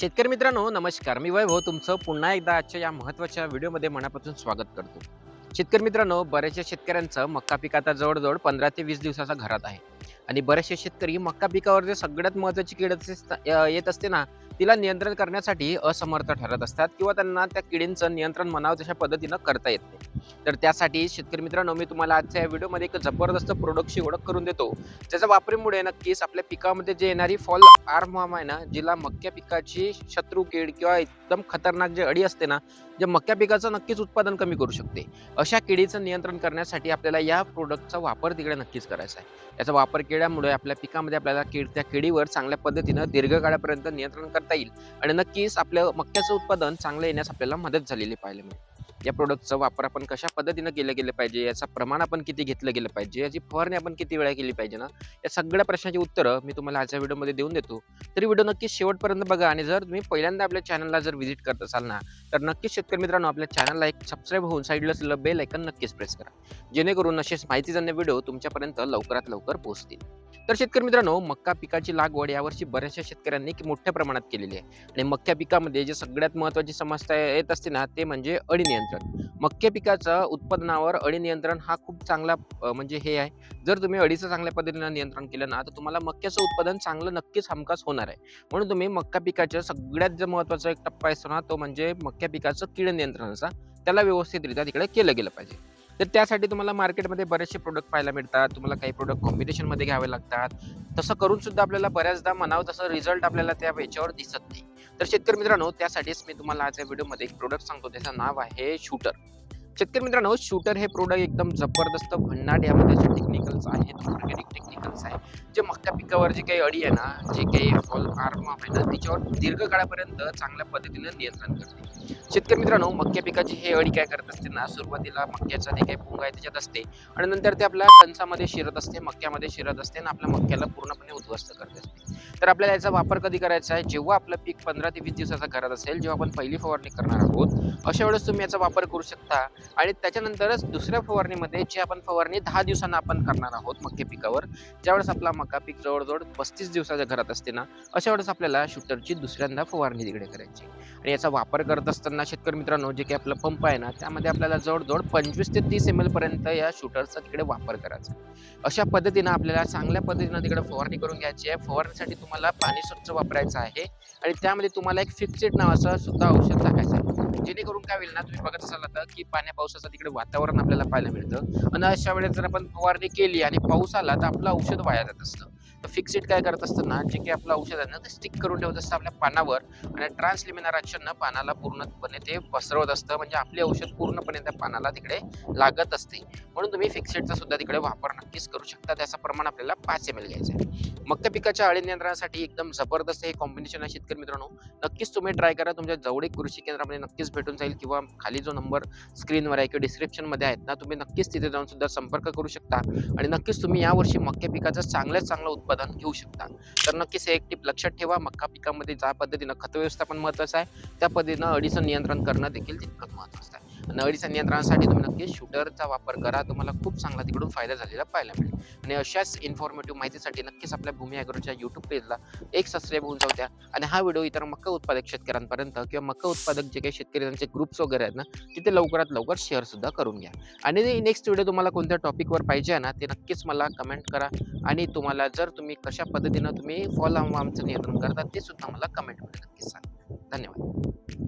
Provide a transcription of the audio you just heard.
शेतकरी मित्रांनो नमस्कार. मी वैभव तुमचं पुन्हा एकदा आजच्या या महत्त्वाच्या व्हिडिओमध्ये मनापासून स्वागत करतो. शेतकरी मित्रांनो बऱ्याचशा शेतकऱ्यांचं मक्का पीक आता जवळजवळ पंधरा ते वीस दिवसाचा घरात आहे. आणि बरेचसे शेतकरी मक्का पिकावर जे सगळ्यात महत्त्वाची कीड असते- येत असते ना तिला नियंत्रण करण्यासाठी असमर्थ ठरत असतात किंवा त्यांना त्या किडींचं नियंत्रण म्हणावं तशा पद्धतीनं करता येत नाही. तर त्यासाठी शेतकरी मित्रांनो मी तुम्हाला आजच्या या व्हिडिओमध्ये एक जबरदस्त प्रोडक्टची ओळख करून देतो. त्याच्या वापरीमुळे नक्कीच आपल्या पिकामध्ये जे येणारी फॉल आर्म आहे ना जिला मक्या पिकाची शत्रू कीड किंवा एकदम खतरनाक जे अडी असते ना जे मक्या पिकाचं नक्कीच उत्पादन कमी करू शकते. अशा किडीचं नियंत्रण करण्यासाठी आपल्याला या प्रोडक्टचा वापर तिकडे नक्कीच करायचा आहे. याचा वापर केल्यामुळे आपल्या पिकामध्ये आपल्याला कीड त्या किडीवर चांगल्या पद्धतीनं दीर्घकाळापर्यंत नियंत्रण कर करता येईल. आणि नक्कीच आपलं मक्याचं उत्पादन चांगलं येण्यास आपल्याला मदत झालेली पाहायला मिळेल. या प्रोडक्टचा वापर आपण कशा पद्धतीनं केलं गेलं पाहिजे? याचा प्रमाण आपण किती घेतलं गेलं पाहिजे? याची फवारणी आपण किती वेळा केली पाहिजे ना? या सगळ्या प्रश्नाची उत्तरं मी तुम्हाला आजच्या व्हिडिओमध्ये देऊन देतो. तरी व्हिडिओ नक्कीच शेवटपर्यंत बघा आणि जर तुम्ही पहिल्यांदा आपल्या चॅनलला जर व्हिजिट करत असाल ना तर नक्कीच शेतकरी मित्रांनो आपल्या चॅनलला एक सबस्क्राईब होऊन साईडला असलेलं बेल ऐकन नक्कीच प्रेस करा. जेणेकरून असेच माहितीजन्य व्हिडिओ तुमच्यापर्यंत लवकरात लवकर पोहोचतील. तर शेतकरी मित्रांनो मक्का पिकाची लागवड यावर्षी बऱ्याचशा शेतकऱ्यांनी मोठ्या प्रमाणात केलेली आहे. आणि मक्या पिकामध्ये जे सगळ्यात महत्त्वाची समस्या येत असते ना ते म्हणजे अळी नियंत्रण. मक्या पिकाचं उत्पादनावर अळी नियंत्रण हा खूप चांगला म्हणजे हे आहे. जर तुम्ही अळीचं चांगल्या पद्धतीनं नियंत्रण केलं ना तर तुम्हाला मक्याचं उत्पादन चांगलं नक्कीच हमखास होणार आहे. म्हणून तुम्ही मक्का पिकाच्या सगळ्यात जो महत्त्वाचा एक टप्पा असतो ना तो म्हणजे मक्या पिकाचं कीड नियंत्रणाचा त्याला व्यवस्थितरित्या तिकडे केलं गेलं पाहिजे. तर त्यासाठी तुम्हाला मार्केटमध्ये बरेचसे प्रोडक्ट पाहायला मिळतात. तुम्हाला काही प्रोडक्ट कॉम्बिनेशनमध्ये घ्यावे लागतात. तसं करून सुद्धा आपल्याला बऱ्याचदा म्हणावं तसं रिझल्ट आपल्याला त्या याच्यावर दिसत नाही. तर शेतकरी मित्रांनो त्यासाठीच मी तुम्हाला आज या व्हिडिओमध्ये एक प्रोडक्ट सांगतो. त्याचं नाव आहे शूटर शेतकरी मित्रांनो शूटर हे प्रोडक्ट एकदम जबरदस्त भन्नाट यामध्ये टेक्निकल टेक्निकल्स आहेत ऑर्गॅनिक टेक्निकल्स आहे. जे मक्का पिकावर जे काही अडी आहे ना जे काही फॉल आर्म आहे ना त्याच्यावर दीर्घकाळापर्यंत चांगल्या पद्धतीनं नियंत्रण करते. शेतकरी मित्रांनो मक्या पिकाची हे अडी काय करत असते ना सुरुवातीला मक्याचा जे काही पुंग आहे त्याच्यात असते आणि नंतर ते आपल्या कणसामध्ये शिरत असते मक्यामध्ये शिरत असते आणि आपल्या मक्याला पूर्णपणे उद्ध्वस्त करत. असते तर आपल्याला याचा वापर कधी करायचा आहे? जेव्हा आपलं पीक पंधरा ते वीस दिवसाचा घरात असेल जेव्हा आपण पहिली फवारणी करणार आहोत अशा वेळेस तुम्ही याचा वापर करू शकता. आणि त्याच्यानंतरच दुसऱ्या फवारणीमध्ये जी आपण फवारणी दहा दिवसांना आपण करणार आहोत मक्के पिकावर. ज्यावेळेस आपला मका पीक जवळजवळ पस्तीस दिवसाच्या घरात असते ना अशा वेळेस आपल्याला शूटरची दुसऱ्यांदा फवारणी तिकडे करायची. आणि याचा वापर करत असताना शेतकरी मित्रांनो जे काही आपलं पंप आहे ना त्यामध्ये आपल्याला जवळजवळ पंचवीस ते तीस एम एल पर्यंत या शूटरचा तिकडे वापर करायचा. अशा पद्धतीनं आपल्याला चांगल्या पद्धतीनं तिकडे फवारणी करून घ्यायची आहे. फवारणीसाठी तुम्हाला पाणी स्वच्छ वापरायचं आहे आणि त्यामध्ये तुम्हाला एक फिक्सेड नावाचं सुद्धा औषध टाकायचं आहे. जेणेकरून काय होईल ना तुम्ही बघत असाल आता की पाण्या पावसाचं तिकडे वातावरण आपल्याला पाहायला मिळतं. आणि अशा वेळेस जर आपण फवारणी केली आणि पाऊस आला तर आपलं औषध वाया जात असतं. तर फिक्सेड काय करत असतं ना जे काही आपलं औषध आहे ना ते स्टिक करून ठेवत असतं आपल्या पानावर आणि ट्रान्सलिमिनार ॲक्शन पानाला पूर्णपणे ते पसरवत असतं. म्हणजे आपले औषध पूर्णपणे त्या पानाला तिकडे लागत असते. म्हणून तुम्ही फिक्सिटचा सुद्धा तिकडे वापर नक्कीच करू शकता. त्याचं प्रमाण आपल्याला पाच एम एल घ्यायचं आहे. मक्का पिकाच्या अळी नियंत्रणासाठी एकदम जबरदस्त हे कॉम्बिनेशन आहे शेतकरी मित्रांनो. नक्कीच तुम्ही ट्राय करा. तुमच्या जवळ कृषी केंद्रामध्ये नक्कीच भेटून जाईल किंवा खाली जो नंबर स्क्रीनवर आहे किंवा डिस्क्रिप्शनमध्ये आहेत ना तुम्ही नक्कीच तिथे जाऊन सुद्धा संपर्क करू शकता. आणि नक्कीच तुम्ही यावर्षी मक्या पिकाचं चांगल्यात चांगलं उत्पादन उत्पादन घेऊ शकता. तर नक्कीच हे एक टिप लक्षात ठेवा. मक्का पिकामध्ये ज्या पद्धतीनं खत व्यवस्थापन महत्त्वाचं आहे त्या पद्धतीनं अडीचं नियंत्रण करणं देखील तितकंच महत्त्वाचं आहे नियंत्रणासाठी तुम्ही नक्कीच शूटरचा वापर करा. तुम्हाला खूप चांगला तिकडून फायदा झालेला पाहायला मिळेल. आणि अशाच इन्फॉर्मेटिव्ह माहितीसाठी नक्कीच आपल्या भूमी अॅग्रोच्या यूट्यूब पेजला एक सबस्क्राईब होऊन जाऊ द्या. आणि हा व्हिडिओ इतर मक्का उत्पादक शेतकऱ्यांपर्यंत किंवा मक्का उत्पादक जे काही शेतकरी त्यांचे ग्रुप्स वगैरे आहेत ना तिथे लवकरात लवकर शेअर सुद्धा करून घ्या. आणि नेक्स्ट व्हिडिओ तुम्हाला कोणत्या टॉपिकवर पाहिजे आहे ना ते नक्कीच मला कमेंट करा. आणि तुम्हाला जर तुम्ही कशा पद्धतीनं तुम्ही फॉल आमचं नियंत्रण करता ते सुद्धा मला कमेंटमध्ये नक्कीच सांगा.